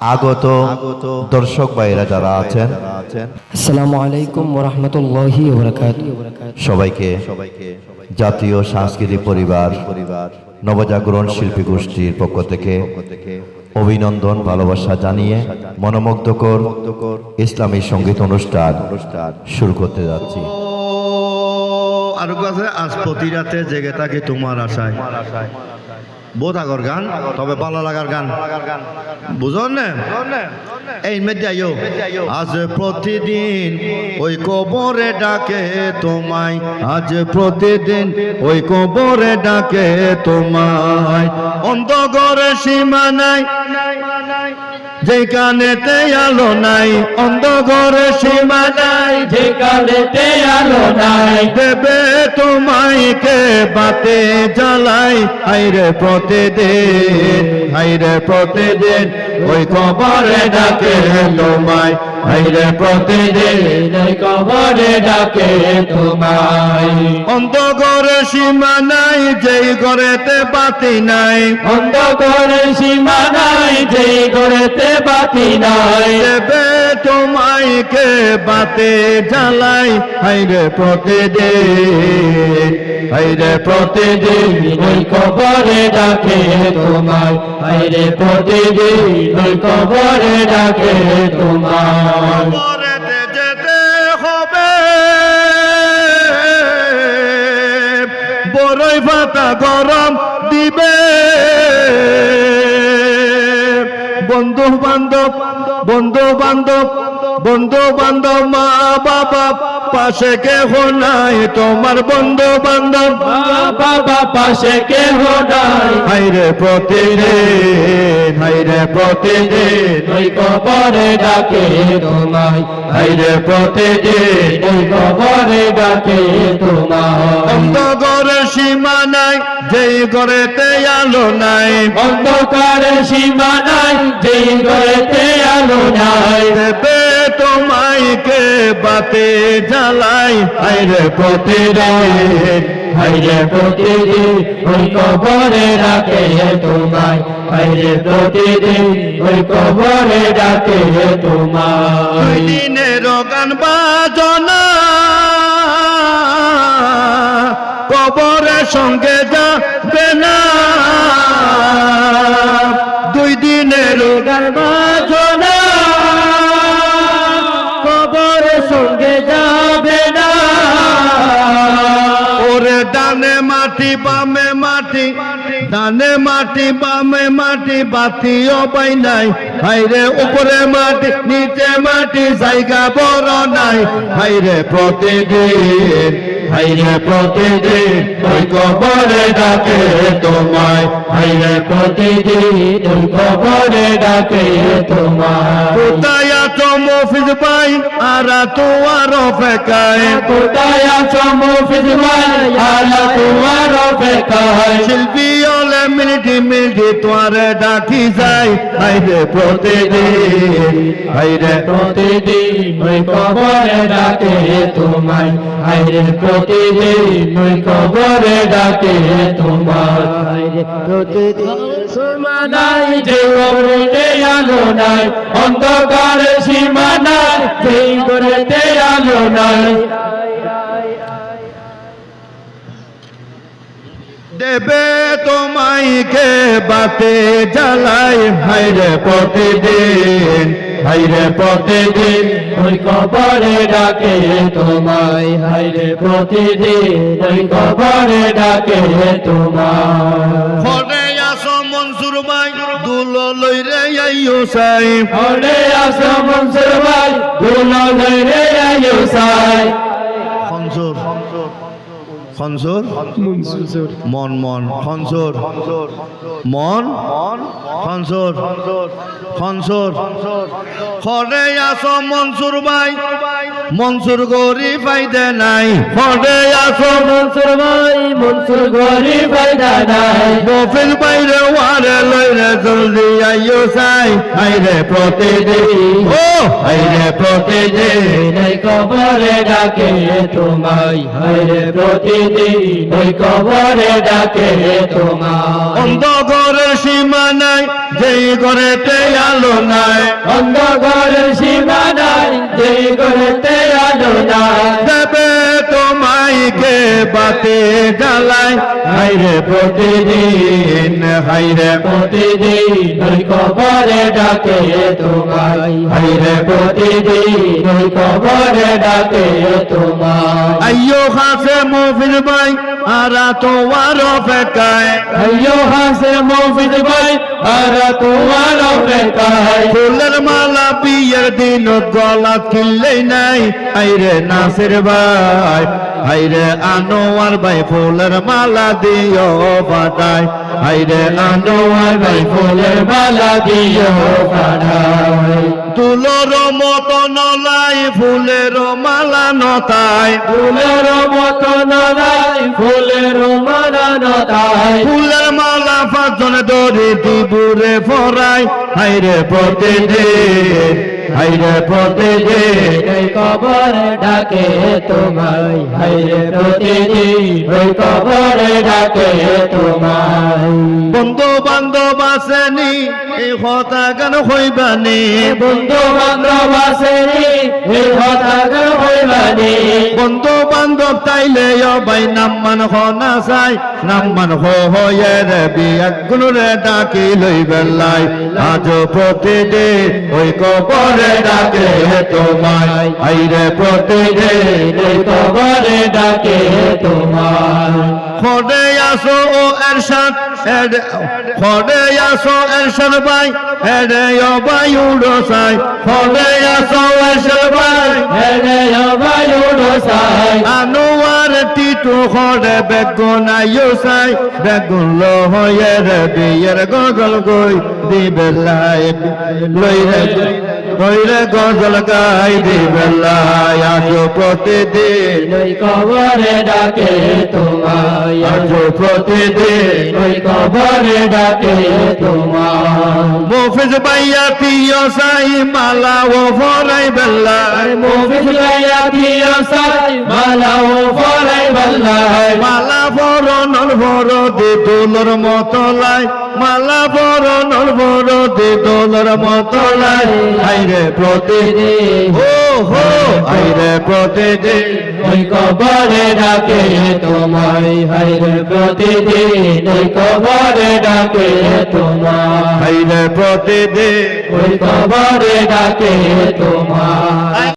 আগত দর্শক ভাইরা যারা আছেন আসসালামু আলাইকুম ওরহমতুল্লাহি ওবরাকাত। সবাইকে জাতীয় সাংস্কৃতিক পরিবার নবজাগরণ শিল্পী গোষ্ঠীর পক্ষ থেকে অভিনন্দন ভালোবাসা জানিয়ে মনোমুগ্ধকর ইসলামী সংগীত অনুষ্ঠান শুরু করতে যাচ্ছি। আর কাছে আজ প্রতি রাতে জেগে থাকি তোমার আশায়। বহুত আগর গান, তবে ভালো লাগার গান। বুঝন না? এই মেদাই আজ প্রতিদিন ওই কবরে ডাকে তোমায়। আজ প্রতিদিন ওই কবরে ডাকে তোমায়। অন্ধ ঘরে সীমা নাই। যেখানেতে আলো নাই অন্ধকারে সীমা নাই। যেখানেতে আলো নাই। দেবে তোমায় কে বাতে জ্বালাই? হাইরে প্রতিদিন হাইরে প্রতিদিন ওই কবরে ডাকে তোমায়। হাইরে প্রতিদিন এই কবরে ডাকে তোমায়। অন্ধকারে সীমা নাই যেই ঘরেতে বাতি নাই। অন্ধকারে সীমা নাই যে ঘরেতে দেবে তোমায় কে বাতে জ্বালাই হাইরে প্রতিদিন হাইরে প্রতিদিন ওই কবরে ডাকে তোমায় আইরে প্রতিদিন ওই কবরে ডাকে তোমায় কবরেতে যেতে হবে। বড়ই পাতা গরম দিবে। বন্ধু বান্ধব বন্ধু বান্ধব মা বাবা পাশে কেহ নাই তোমার বন্ধু বান্ধব বাবা পাশে কেহ নাই। হাইরে প্রতিদিন হাইরে প্রতিদিন। ওই কবরে ডাকে তোমায়। হাইরে প্রতিদিন। ওই কবরে ডাকে তোমায়। অন্ধকারে সীমা নাই যেই ঘরেতে আলো নাই। অন্ধকারে সীমা নাই যে ঘরেতে আলো নাই। দেবে তোমায় কে বাতে জ্বালাই হাইরে প্রতিদিন হাইরে প্রতিদিন, ওই কবরে ডাকে তোমায় হাইরে প্রতিদিন, ওই কবরে ডাকে তোমায়। দিনের গান বাজনা, কবরের সঙ্গে যাবে না। মাটি, বামে মাটি, ডানে মাটি, বামে মাটি, বাতিও পাই নাই। হাইরে উপরে মাটি, নিচে মাটি, জায়গা বড় নাই। হাইরে প্রতিদিন হাইরে প্রতিদিন ওই কবরে ডাকে তোমায়। হাইরে প্রতিদিন ওই কবরে ডাকে তোমায়। কোথায় আছো মফিজ ভাই? আর তোমার অপেক্ষায় কোথায় আছো মুফিজ ভাই? আলা তোমার অপেক্ষায় শিল্পী হলে মিনিটি মিনিটি ডাকি হাইরে প্রতিদিন হাইরে প্রতিদিন ওই কবরে ডাকে তোমায়। হাইরে প্রতিদিন ওই কবরে ডাকে তোমায়। হাইরে প্রতিদিন সীমা নাই যে কবরেতে আলো নাই অন্ধকার সীমা নাই যেই কবরেতে আলো নাই। দেবে তোমায় কে বাতে জ্বালাই? হাইরে প্রতিদিন হাইরে প্রতিদিন ওই কবরে ডাকে তোমায়। হাইরে প্রতিদিন ওই কবরে ডাকে তোমায়। ফলে আসো মনসুর ভাই দুলো লইরে আইও সাই। ওরে আসো মনসুর ভাই দুলো লইরে আইও সাই। খনসুর খনসুর মন মন খনসুর মন খনসুর খনসুর খরে আসো মনসুর ভাই। মনসুর গরি ফাইদে নাই। খরে আসো মনসুর ভাই। মনসুর গরি নাই বাইরে ওয়ারে লইরে জলদি আইও সাই। হাইরে প্রতিদিন। ও হাইরে প্রতিদিন। এই কবরে ডাকে তোমায়। হাইরে প্রতিদিন। কবরে ডাকে তোমায়। অন্ধকারের সীমা নাই যেই ঘরেতে আলো নাই। অন্ধকারের সীমানায় যেই ঘরেতে আলো নাই। দেবে তোমায় কে বাতে জ্বালায় হাইরে প্রতিদিন হাইরে প্রতিদিন ওই কবরে ডাকে তোমায় হাইরে প্রতিদিন ওই কবরে ডাকে তোমায় আইয়ো হাসে মফির ভাই আরা তোমার অপেক্ষায় আইয়ো হাসে মফিদ ভাই আর তোমার অপেক্ষায় ফুলের মালা বিয়ের দিন গলা কিনলেই নাই আইরে নাসির ভাই হাইরে আনোয়ার ভাই ফুলের মালা দিও পাঠাই হাইরে আনোয়ার ভাই ফুলের মালা দিও পাঠাই তুলোর মতো নলাই ফুলের মালা নতায় ফুলের মতো নলাই ফুলের মালা মালা দড়ি দিবুরে ফরাই। হাইরে প্রতিদিন হাইরে প্রতিদিন। এই কবর ডাকে তোমায়। হাইরে প্রতিদিন ওই কবর ডাকে তোমায়। বন্ধু বান্ধব আসেনি এই কথা কেন হইবানি? বন্ধু বান্ধব আসেনি এই কথা কেন হইবানি? বন্ধু তাইলে ভাই, নাম্মান হনা চাই, নাম্মান হয়ে রে বিয়া গুনুরে ডাকি লই বেলাই আজ প্রতিদিন ওই কবরে ডাকে তোমায়। আইরে প্রতিদিন এই কবরে ডাকে তোমায়। খড়ে আসো ও এরশাদ খড়ে আসো এরশাদ ভাই ও ভাই উড়ো সাই খড়ে আসো এরশাদ ভাই হেরে বায়ু ডোসাই আনোয়ার টিটু খড়ে বেগুন আয়ো সাই। বেগুন লো হয়ে রে বিয়ের গজল গই দিবে লাই লই রে লই রে গজল গাই দিবে লাই আজ প্রতিদিন ওই কবরে ডাকে তোমায়। আজ প্রতিদিন ওই কবরে ডাকে তোমায়। মফিজ পিয় সাই মালা ও ফরাই বেল্লা আর মুফিস মালা নল বড় দে দোলর মতলাই মালা বড় বড় দে দোলর মতলাই আইরে প্রতিদিন ও হো আইরে প্রতিদিন। ওই কবরে ডাকে তোমায় হাইরে প্রতিদিন ওই কবরে ডাকে তোমায়। আইরে প্রতিদিন। ওই কবরে ডাকে তোমায়।